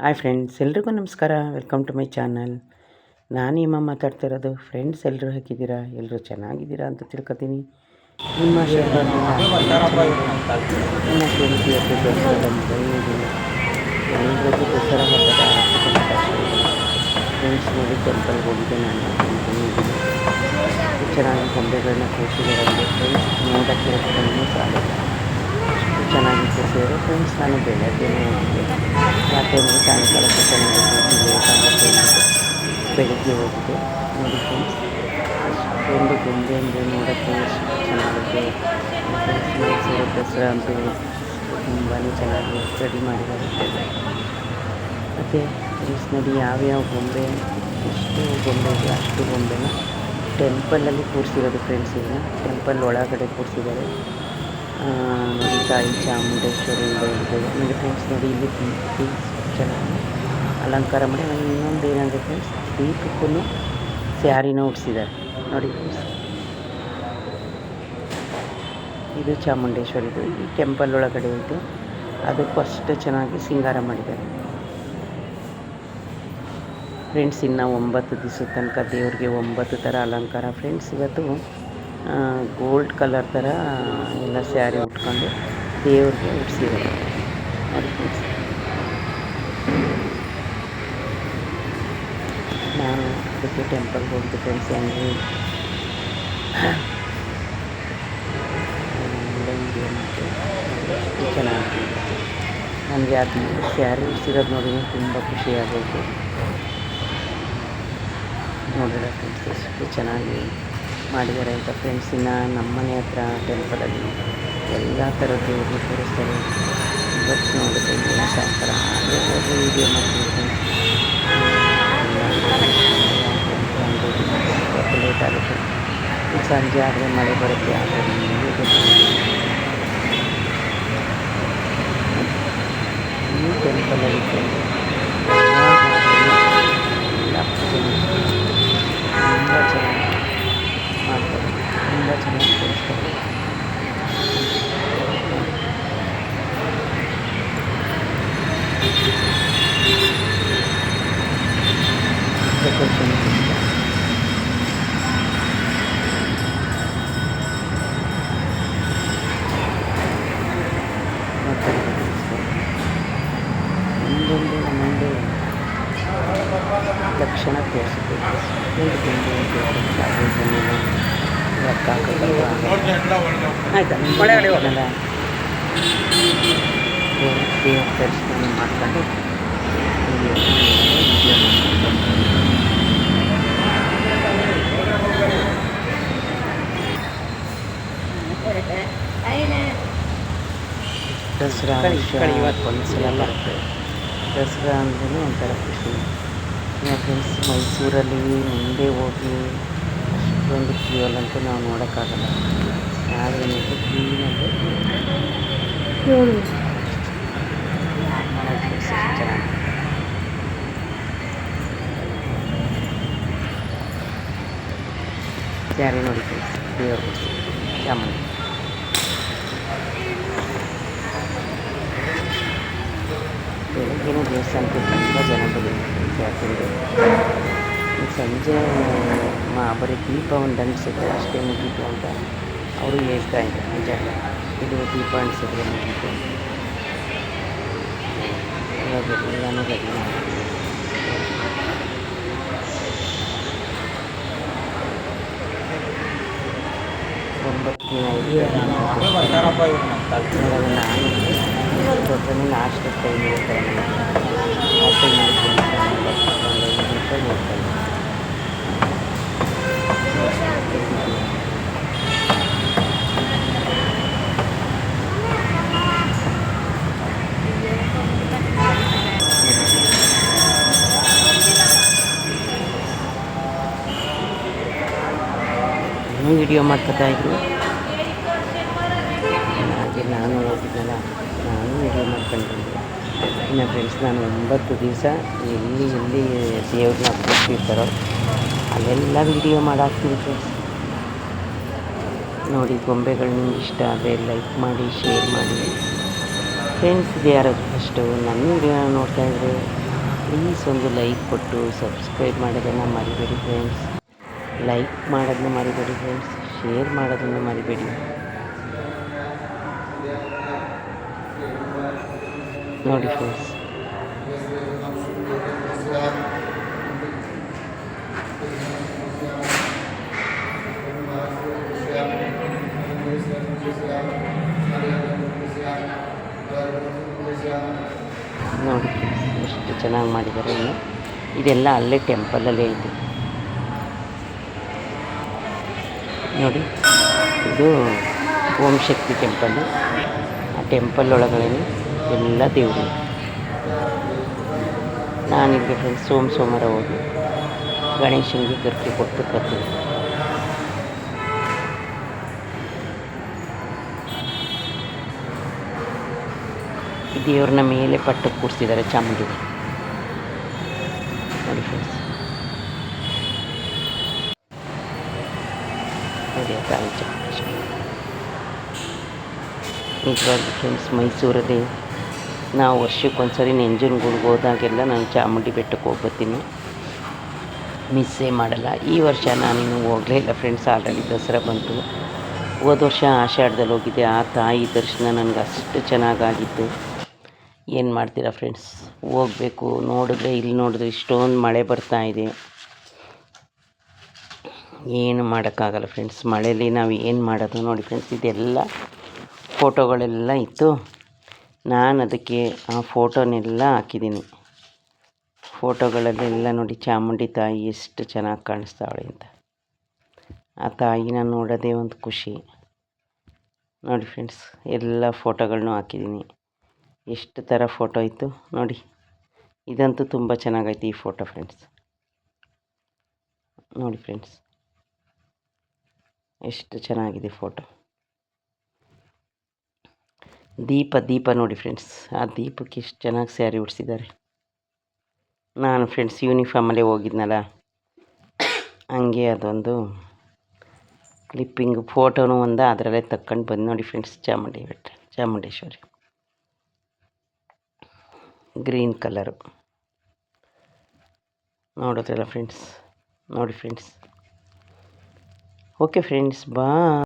Hi friends ಎಲ್ರಿಗೂ ನಮಸ್ಕಾರ. Welcome to my channel. ನಾನು ನಿಮ್ಮ ಮಾತಾಡ್ತಾ ಇರೋದು ಫ್ರೆಂಡ್ಸ್ ಎಲ್ಲರೂ ಹಾಕಿದ್ದೀರಾ ಎಲ್ಲರೂ ಚೆನ್ನಾಗಿದ್ದೀರಾ ಅಂತ ತಿಳ್ಕೊತೀನಿ. ನಿಮ್ಮ ಫ್ರೆಂಡ್ಸ್ ದಸರಾ ಹಬ್ಬದ ನೋಡಿ ಟೆಂಪಲ್ಗೆ ಹೋಗಿದ್ದೆ ನಾನು. ಚೆನ್ನಾಗಿ ಗೊಂಬೆಗಳನ್ನ ಕೂರಿಸಿದ್ದಾರೆ ಫ್ರೆಂಡ್ಸ್ ನೋಡೋಕ್ಕೆ ಕಣ್ಣು ಸಾಲಲ್ಲ ಸೇರು ಫ್ರೆಂಡ್ಸ್ ನಾನು ಹೋಗಿದ್ದೆ ಯಾಕೆಂದರೆ ಸಾಯಂಕಾಲ ಚೆನ್ನಾಗಿ ಲೇಟ್ ಆಗುತ್ತೆ ಬೆಳಗ್ಗೆ ಹೋಗಿದ್ದೆ ನೋಡಿ ಫ್ರೆಂಡ್ಸ್ ಅಷ್ಟೊಂದು ಗೊಂಬೆ ಅಂದರೆ ನೋಡೋಕ್ಕೆ ಎಷ್ಟು ಚೆನ್ನಾಗಿದೆ ಮೈಸೂರು ದಸರಾ ಅಂತೂ ತುಂಬಾ ಚೆನ್ನಾಗಿ ರೆಡಿ ಮಾಡಿದ್ದಾರೆ. ಮತ್ತು ಫ್ರೆಂಡ್ಸ್ ನೋಡಿ ಯಾವ್ಯಾವ ಗೊಂಬೆ, ಎಷ್ಟು ಗೊಂಬೆ ಇದೆ, ಅಷ್ಟು ಗೊಂಬೆನ ಟೆಂಪಲಲ್ಲಿ ಕೂರಿಸಿರೋದು ಫ್ರೆಂಡ್ಸ್ ಇದನ್ನ ಟೆಂಪಲ್ ಒಳಗಡೆ ಕೂರಿಸಿದ್ದಾರೆ. ತಾಯಿ ಚಾಮುಂಡೇಶ್ವರಿಯಿಂದ ಹಿಡಿದು ಆಮೇಲೆ ಫ್ರೆಂಡ್ಸ್ ನೋಡಿ ಇಲ್ಲಿ ದೀಪಿ ಚೆನ್ನಾಗಿ ಅಲಂಕಾರ ಮಾಡಿ ಆಮೇಲೆ ಇನ್ನೊಂದು ಏನಂದರೆ ಫ್ರೆಂಡ್ಸ್ ದೀಪಕ್ಕೂ ಸ್ಯಾರಿನ ಉಡ್ಸಿದ್ದಾರೆ ನೋಡಿ ಫ್ರೆಂಡ್ಸ್ ಇದು ಚಾಮುಂಡೇಶ್ವರಿದು ಈ ಟೆಂಪಲ್ ಒಳಗಡೆ ಇದೆ ಅದಕ್ಕೂ ಅಷ್ಟೇ ಚೆನ್ನಾಗಿ ಸಿಂಗಾರ ಮಾಡಿದ್ದಾರೆ ಫ್ರೆಂಡ್ಸ್ ಇನ್ನು ಒಂಬತ್ತು ದಿವಸದ ತನಕ ದೇವ್ರಿಗೆ ಒಂಬತ್ತು ಥರ ಅಲಂಕಾರ ಫ್ರೆಂಡ್ಸ್ ಇವತ್ತು ಗೋಲ್ಡ್ ಕಲರ್ ಥರ ಎಲ್ಲ ಸ್ಯಾರಿ ಉಟ್ಕೊಂಡು ದೇವ್ರಿಗೆ ಫ್ರೆಂಡ್ಸ್ ನಾನು ಅದಕ್ಕೆ ಟೆಂಪಲ್ಗೆ ಹೋಗಿದ್ದೆ ಫ್ರೆಂಡ್ಸ್ ಚೆನ್ನಾಗಿ ನನಗೆ ಅದು ಸ್ಯಾರಿ ಉಡ್ಸಿರೋದು ನೋಡಿ ತುಂಬ ಖುಷಿಯಾಗೋದು ನೋಡಿದ್ರೆ ಫ್ರೆಂಡ್ಸ್ ಎಷ್ಟು ಚೆನ್ನಾಗಿ ಮಾಡಿದ್ದಾರೆ ಅಂತ ಫ್ರೆಂಡ್ಸಿನ ನಮ್ಮನೆ ನಮ್ಮ ಮನೆ ಹತ್ರ ಟೆಂಪಲಲ್ಲಿ. ಎಲ್ಲ ಥರ ದೇವರು ಇವತ್ತು ನೋಡಿದ್ರೆ ಎಲ್ಲ ಸಾಯಂಕಾಲ ಹಾಗೆ ಹೋಗಿ ವೀಡಿಯೋ ಲೇಟ್ ಆಗುತ್ತೆ. ಸಂಜೆ ಆದರೆ ಮಳೆ ಬರುತ್ತೆ, ಆದರೆ ಈ ಟೆಂಪಲಲ್ಲಿ ತುಂಬ ಚೆನ್ನಾಗಿ ಮಾಡ್ತಾರೆ ತುಂಬ ಚೆನ್ನಾಗಿ ತೋರಿಸ್ತಾರೆ ಡೆಕೋರೇಷನ್ ಒಂದೊಂದು ಒಂದೊಂದು ಲಕ್ಷಣ ತೋರಿಸುತ್ತೆ ಒಂದು ಗೊಂಬೆ ಲೆಕ್ಕ ಆಯ್ತಾ? ಒಳಗಡೆ ಹೋಗಲ್ಲ ದೇವ್ರ ದರ್ಶನ ಮಾಡ್ಕೊಂಡು ದಸರಾ ಒಂದ್ಸಲ ದಸರಾ ಅಂದ್ರೂ ಒಂಥರ ಖುಷಿ. ಫ್ರೆಂಡ್ಸ್ ಮೈಸೂರಲ್ಲಿ ಮುಂದೆ ಹೋಗಿ ಅಷ್ಟೊಂದು ಕ್ಯೂಯಲ್ಲಂತೂ ನಾವು ನೋಡೋಕ್ಕಾಗಲ್ಲ ಆದರೆ ನಿಮಗೆ ಕ್ಲೀನಲ್ಲಿ ನೋಡಿ ಚೆನ್ನಾಗಿ ಸ್ಯಾರಿ ನೋಡಿ ಫ್ರೆಂಡ್ಸ್ ದೇವ್ರ ಚಾಮುಂಡಿ ಬೆಳಗ್ಗೆನೇ ದೇವಸ್ಥಾನಕ್ಕೆ ತುಂಬ ಜನ ಬಂದಿದ್ದಾರೆ ಯಾಕೆಂದರೆ ಸಂಜೆ ಮಾ ಬರೀ ದೀಪ ಒಂದು ಅಂಟಿಸಿದ್ರೆ ಅಷ್ಟೇ ಮುಗೀತು ಅಂತ ಅವರು ಹೇಳ್ತಾ ಇದ್ದಾರೆ ನಿಜ ಇದು ದೀಪ ಅಂಟಿಸಿದ್ರೆ ಮುಗೀತು ಎಲ್ಲನೂ ರೆಡಿ ಒಂಬತ್ತು ದಿನ ನಾನು ಜೊತೆನೇ ಇನ್ನೂ ವಿಡಿಯೋ ಮಾಡ್ಕೊತಾ ಇದ್ರು ಹಾಗೆ ನಾನು ಹೋಗಿದ್ದೆನಲ್ಲ, ನಾನು ವಿಡಿಯೋ ಮಾಡ್ಕೊಂಡಿದ್ದೆ ಇನ್ನು ಫ್ರೆಂಡ್ಸ್ ನಾನು ಒಂಬತ್ತು ದಿವಸ ಎಲ್ಲಿ ಎಲ್ಲಿ ದೇವ್ರನ್ನ ಕೂರಿಸಿರ್ತಾರೋ ಅಲ್ಲೆಲ್ಲ ವಿಡಿಯೋ ಮಾಡಾಕ್ತೀನಿ ಫ್ರೆಂಡ್ಸ್ ನೋಡಿ, ಗೊಂಬೆಗಳು ನಿಮ್ಗೆ ಇಷ್ಟ ಆದರೆ ಲೈಕ್ ಮಾಡಿ ಶೇರ್ ಮಾಡಿ. ಫ್ರೆಂಡ್ಸ್ ಇದು ಯಾರಾದರೂ ಫಸ್ಟು ನನ್ನ ವಿಡಿಯೋನ ನೋಡ್ತಾ ಇದ್ದರೆ ಪ್ಲೀಸ್ ಒಂದು ಲೈಕ್ ಕೊಟ್ಟು ಸಬ್ಸ್ಕ್ರೈಬ್ ಮಾಡೋದನ್ನು ಮರಿಬೇಡಿ ಫ್ರೆಂಡ್ಸ್ ಲೈಕ್ ಮಾಡೋದನ್ನ ಮರಿಬೇಡಿ ಫ್ರೆಂಡ್ಸ್ ಶೇರ್ ಮಾಡೋದನ್ನು ಮರಿಬೇಡಿ. ನೋಡಿ ಫ್ರೆಂಡ್ಸ್ ನೋಡಿ ಫ್ರೆಂಡ್ಸ್ ಎಷ್ಟು ಚೆನ್ನಾಗಿ ಮಾಡಿದ್ದಾರೆ ಇನ್ನು. ಇದೆಲ್ಲ ಅಲ್ಲೇ ಟೆಂಪಲಲ್ಲೇ ಇದೆ. ನೋಡಿ, ಇದು ಓಂ ಶಕ್ತಿ ಟೆಂಪಲ್ಲು ಆ ಟೆಂಪಲ್ ಒಳಗಡೆ ಎಲ್ಲ ದೇವರು. ನಾನಿಲ್ಲಿ ಫ್ರೆಂಡ್ಸ್ ಸೋಮ ಸೋಮವಾರ ಹೋಗಿ ಗಣೇಶನಿಗೆ ಗರ್ಕೆ ಕೊಟ್ಟು ಬರ್ತೀನಿ ಈ ದೇವ್ರನ್ನ ಮೇಲೆ ಪಟ್ಟು ಕೂರಿಸಿದ್ದಾರೆ ಚಾಮುಂಡಿ ನೋಡಿ ಫ್ರೆಂಡ್ಸ್ ನೋಡಿ ಆ ತಾಯಿ ಚಾಮುಂಡೇಶ್ವರಿ ನಿಜವಾಗಿ ಫ್ರೆಂಡ್ಸ್ ಮೈಸೂರಲ್ಲಿ ನಾವು ವರ್ಷಕ್ಕೊಂದ್ಸರಿ ನಂಜನಗೂಡ್ಗೆ ಹೋದಾಗೆಲ್ಲ ನಾನು ಚಾಮುಂಡಿ ಬೆಟ್ಟಕ್ಕೆ ಹೋಗ್ಬರ್ತೀನಿ ಮಿಸ್ಸೇ ಮಾಡಲ್ಲ. ಈ ವರ್ಷ ನಾನಿನ್ನು ಹೋಗಲೇ ಇಲ್ಲ ಫ್ರೆಂಡ್ಸ್ ಆಲ್ರೆಡಿ ದಸರಾ ಬಂತು. ಹೋದ ವರ್ಷ ಆಷಾಢದಲ್ಲಿ ಹೋಗಿದ್ದೆ. ಆ ತಾಯಿ ದರ್ಶನ ನನಗೆ ಅಷ್ಟು ಚೆನ್ನಾಗಾಗಿತ್ತು. ಏನು ಮಾಡ್ತೀರಾ ಫ್ರೆಂಡ್ಸ್ ಹೋಗಬೇಕು, ನೋಡಿದ್ರೆ, ಇಲ್ಲಿ ನೋಡಿದ್ರೆ ಇಷ್ಟೊಂದು ಮಳೆ ಬರ್ತಾ ಇದೆ. ಏನು ಮಾಡೋಕ್ಕಾಗಲ್ಲ ಫ್ರೆಂಡ್ಸ್ ಮಳೆಯಲ್ಲಿ ನಾವು ಏನು ಮಾಡೋದು ನೋಡಿ ಫ್ರೆಂಡ್ಸ್ ಇದೆಲ್ಲ ಫೋಟೋಗಳೆಲ್ಲ ಇತ್ತು. ನಾನು ಅದಕ್ಕೆ ಆ ಫೋಟೋನೆಲ್ಲ ಹಾಕಿದ್ದೀನಿ. ಫೋಟೋಗಳಲ್ಲೆಲ್ಲ ನೋಡಿ ಚಾಮುಂಡಿ ತಾಯಿ ಎಷ್ಟು ಚೆನ್ನಾಗಿ ಕಾಣಿಸ್ತಾವಳೆ ಅಂತ. ಆ ತಾಯಿನ ನೋಡೋದೇ ಒಂದು ಖುಷಿ. ನೋಡಿ ಫ್ರೆಂಡ್ಸ್ ಎಲ್ಲ ಫೋಟೋಗಳನ್ನೂ ಹಾಕಿದ್ದೀನಿ. ಎಷ್ಟು ಥರ ಫೋಟೋ ಇತ್ತು ನೋಡಿ. ಇದಂತೂ ತುಂಬ ಚೆನ್ನಾಗೈತೆ ಈ ಫೋಟೋ ಫ್ರೆಂಡ್ಸ್ ನೋಡಿ ಫ್ರೆಂಡ್ಸ್ ಎಷ್ಟು ಚೆನ್ನಾಗಿದೆ ಫೋಟೋ. ದೀಪ ದೀಪ ನೋಡಿ ಫ್ರೆಂಡ್ಸ್ ಆ ದೀಪಕ್ಕೆ ಎಷ್ಟು ಚೆನ್ನಾಗಿ ಸ್ಯಾರಿ ಉಡಿಸಿದ್ದಾರೆ. ನಾನು ಫ್ರೆಂಡ್ಸ್ ಯೂನಿಫಾರ್ಮಲ್ಲೇ ಹೋಗಿದ್ನಲ್ಲ. ಹಂಗೆ ಅದೊಂದು ಕ್ಲಿಪ್ಪಿಂಗ್ ಫೋಟೋನು ಒಂದು, ಅದರಲ್ಲೇ ತಕ್ಕೊಂಡು ಬಂದು ನೋಡಿ friends Chamundi Betta Chamundeshwari. Green colour ನೋಡೋದ್ರಲ್ಲ friends ನೋಡಿ ಫ್ರೆಂಡ್ಸ್ ఓకే ఫ్రెండ్స్ బాయ్